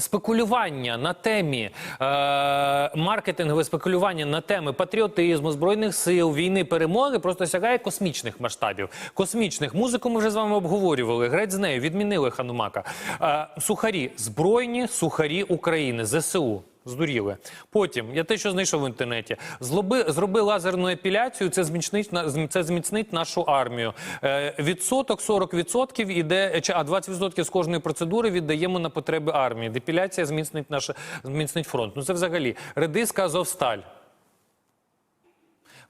спекулювання на темі е, маркетингове спекулювання на теми патріотизму, збройних сил, війни, перемоги просто сягає космічних масштабів. Космічних музику ми вже з вами обговорювали. Греть з нею відмінили Ханумака. Е, сухарі збройні сухарі України ЗСУ. Здуріли. Потім я те, що знайшов в інтернеті, злоби зроби лазерну епіляцію. Це зміцнить це зміцнить нашу армію. Е, відсоток 40% іде, чи а 20% з кожної процедури віддаємо на потреби армії. Депіляція зміцнить наше зміцнить фронт. Ну це взагалі редиска Азовсталь.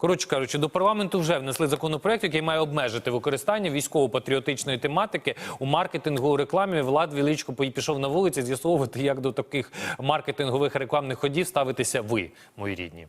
Коротше кажучи, до парламенту вже внесли законопроект, який має обмежити використання військово-патріотичної тематики у маркетингу рекламі. Влад віличко пої- пішов на вулиці з'ясовувати, як до таких маркетингових рекламних ходів ставитися ви, мої рідні.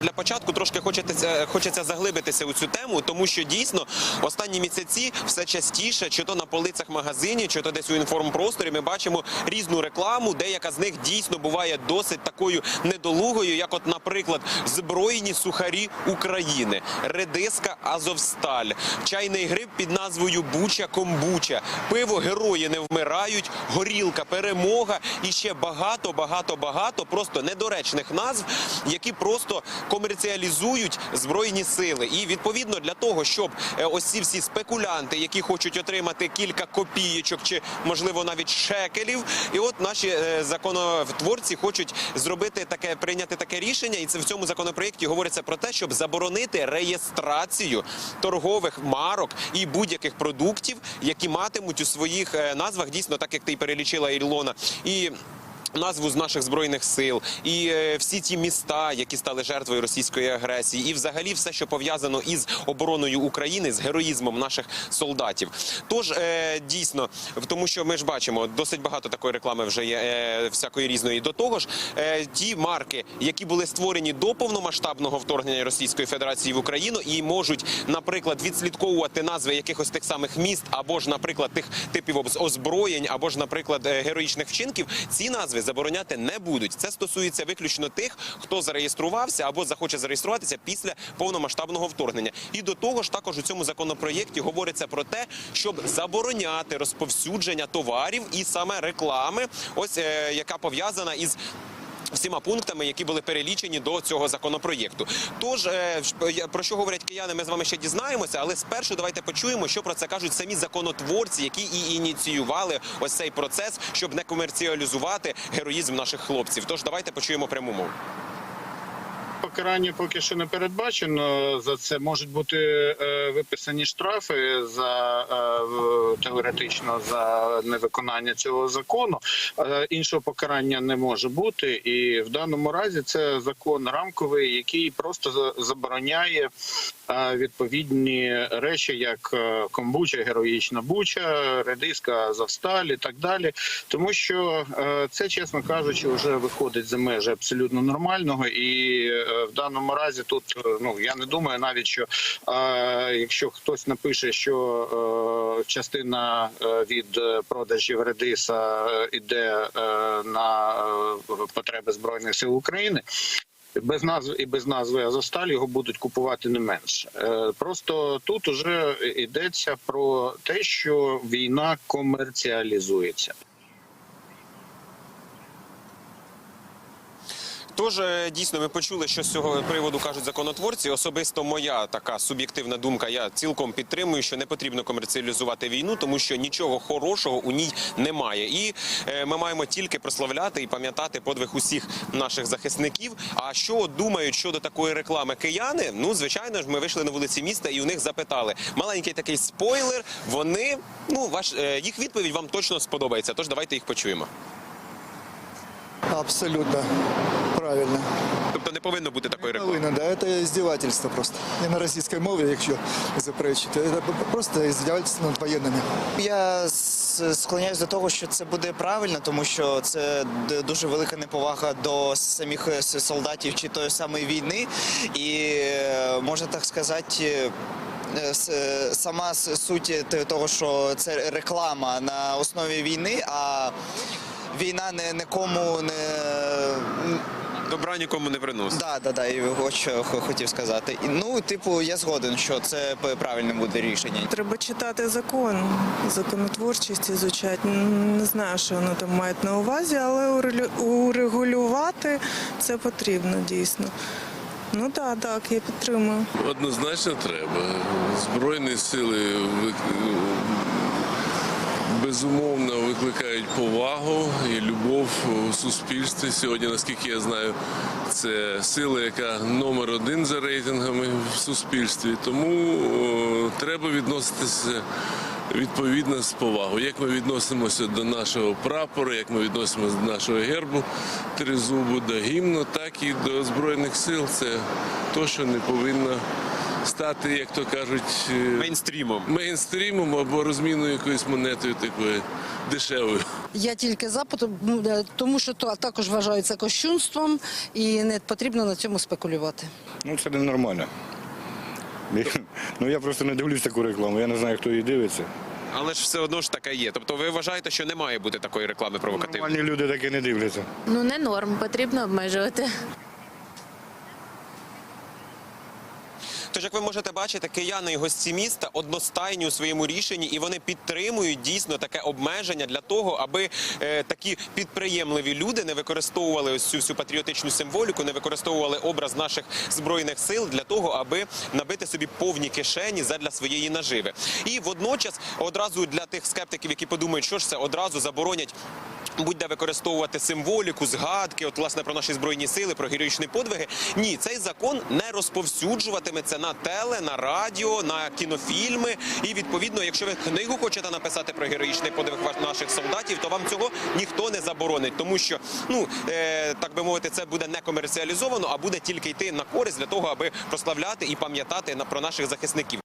Для початку трошки хочеться, хочеться заглибитися у цю тему, тому що дійсно останні місяці все частіше, чи то на полицях магазинів, чи то десь у інформпросторі, ми бачимо різну рекламу. Деяка з них дійсно буває досить такою недолугою, як, от, наприклад, збройні сухарі України, редиска Азовсталь, чайний гриб під назвою Буча Комбуча, пиво герої не вмирають, горілка, перемога і ще багато, багато, багато просто недоречних назв, які просто комерціалізують збройні сили. І відповідно для того, щоб е, ось ці всі спекулянти, які хочуть отримати кілька копієчок чи можливо навіть шекелів, і от наші е, законотворці хочуть зробити таке, прийняти таке рішення, і це в цьому законопроєкті говориться про те, щоб заборонити реєстрацію торгових марок і будь-яких продуктів, які матимуть у своїх е, назвах. Дійсно, так як ти перелічила Ілона, і назву з наших збройних сил, і е, всі ті міста, які стали жертвою російської агресії, і взагалі все, що пов'язано із обороною України, з героїзмом наших солдатів. Тож е, дійсно, тому що ми ж бачимо, досить багато такої реклами вже є е, всякої різної. До того ж, ті марки, які були створені до повномасштабного вторгнення Російської Федерації в Україну, і можуть, наприклад, відслідковувати назви якихось тих самих міст, або ж, наприклад, тих типів озброєнь, або ж, наприклад, героїчних вчинків, ці назви забороняти не будуть. Це стосується виключно тих, хто зареєструвався або захоче зареєструватися після повномасштабного вторгнення. І до того ж, також у цьому законопроєкті говориться про те, щоб забороняти розповсюдження товарів і саме реклами, ось е, яка пов'язана із. Всіма пунктами, які були перелічені до цього законопроєкту. Тож е, про що говорять кияни, ми з вами ще дізнаємося, але спершу давайте почуємо, що про це кажуть самі законотворці, які і ініціювали ось цей процес, щоб не комерціалізувати героїзм наших хлопців. Тож давайте почуємо пряму мову. Покарання поки що не передбачено. За це можуть бути е, виписані штрафи за е, теоретично за невиконання цього закону. Е, іншого покарання не може бути, і в даному разі це закон рамковий, який просто за- забороняє відповідні речі, як комбуча, героїчна буча, редиска Завсталь і так далі. Тому що це, чесно кажучи, вже виходить за межі абсолютно нормального. І в даному разі тут е, ну я не думаю, навіть що е, якщо хтось напише, що е, частина е, від е, продажів редиса е, іде е, на е, потреби збройних сил України. Без назв і без назви Азовсталь його будуть купувати не менше. Е, Просто тут уже йдеться про те, що війна комерціалізується. Тож е, дійсно ми почули, що з цього приводу кажуть законотворці. Особисто моя така суб'єктивна думка. Я цілком підтримую, що не потрібно комерціалізувати війну, тому що нічого хорошого у ній немає. І е, ми маємо тільки прославляти і пам'ятати подвиг усіх наших захисників. А що думають щодо такої реклами кияни? Ну звичайно ж, ми вийшли на вулиці міста і у них запитали. Маленький такий спойлер. Вони ну ваш е, їх відповідь вам точно сподобається. Тож давайте їх почуємо. Абсолютно правильно. Тобто не повинно бути такої реклами. Повинно, да, це издевательство просто. Не на російській мові, якщо заперечити. Це просто издевательство над воєнними. Я склоняюсь до того, що це буде правильно, тому що це дуже велика неповага до самих е, солдатів чи тої самої війни, і е, можна так сказати. е, Сама с- суть того, що це реклама на основі війни, а війна не нікому не Добра нікому не приносить. Да, да, да, і ось що хотів сказати. І, Ну, типу, я згоден, що це правильне буде рішення. Треба читати закон, законотворчість ізучати. Не знаю, що вони там мають на увазі, але урегулювати це потрібно дійсно. Ну так, так, я підтримую. Однозначно треба. Збройні сили безумовно викликають повагу і любов у суспільстві. Сьогодні, наскільки я знаю, це сила, яка номер один за рейтингами в суспільстві. Тому о, треба відноситися. Відповідно з повагою, як ми відносимося до нашого прапору, як ми відносимося до нашого гербу тризубу, до гімну, так і до збройних сил. Це то, що не повинно стати, як то кажуть, е, Мейнстрімом. мейнстрімом або розміною якоюсь монетою такою дешевою. Я тільки за, е, тому що то також вважаю це кощунством і не потрібно на цьому спекулювати. Ну це ненормально. Ну я просто не дивлюсь таку рекламу, я не знаю, хто її дивиться. Але ж все одно ж таке є. Тобто ви вважаєте, що не має бути такої реклами провокативної? Нормальні люди таке не дивляться. Ну не норм, потрібно обмежувати. Тож, як ви можете бачити, кияни і гості міста одностайні у своєму рішенні, і вони підтримують дійсно таке обмеження для того, аби е, такі підприємливі люди не використовували ось цю всю патріотичну символіку, не використовували образ наших збройних сил для того, аби набити собі повні кишені задля своєї наживи. І водночас одразу для тих скептиків, які подумають, що ж це одразу заборонять. Будь-де використовувати символіку, згадки, от власне про наші збройні сили, про героїчні подвиги. Ні, цей закон не розповсюджуватиметься на теле, на радіо, на кінофільми. І відповідно, якщо ви книгу хочете написати про героїчний подвиг наших солдатів, то вам цього ніхто не заборонить, тому що ну е, так би мовити, це буде не комерціалізовано, а буде тільки йти на користь для того, аби прославляти і пам'ятати на про наших захисників.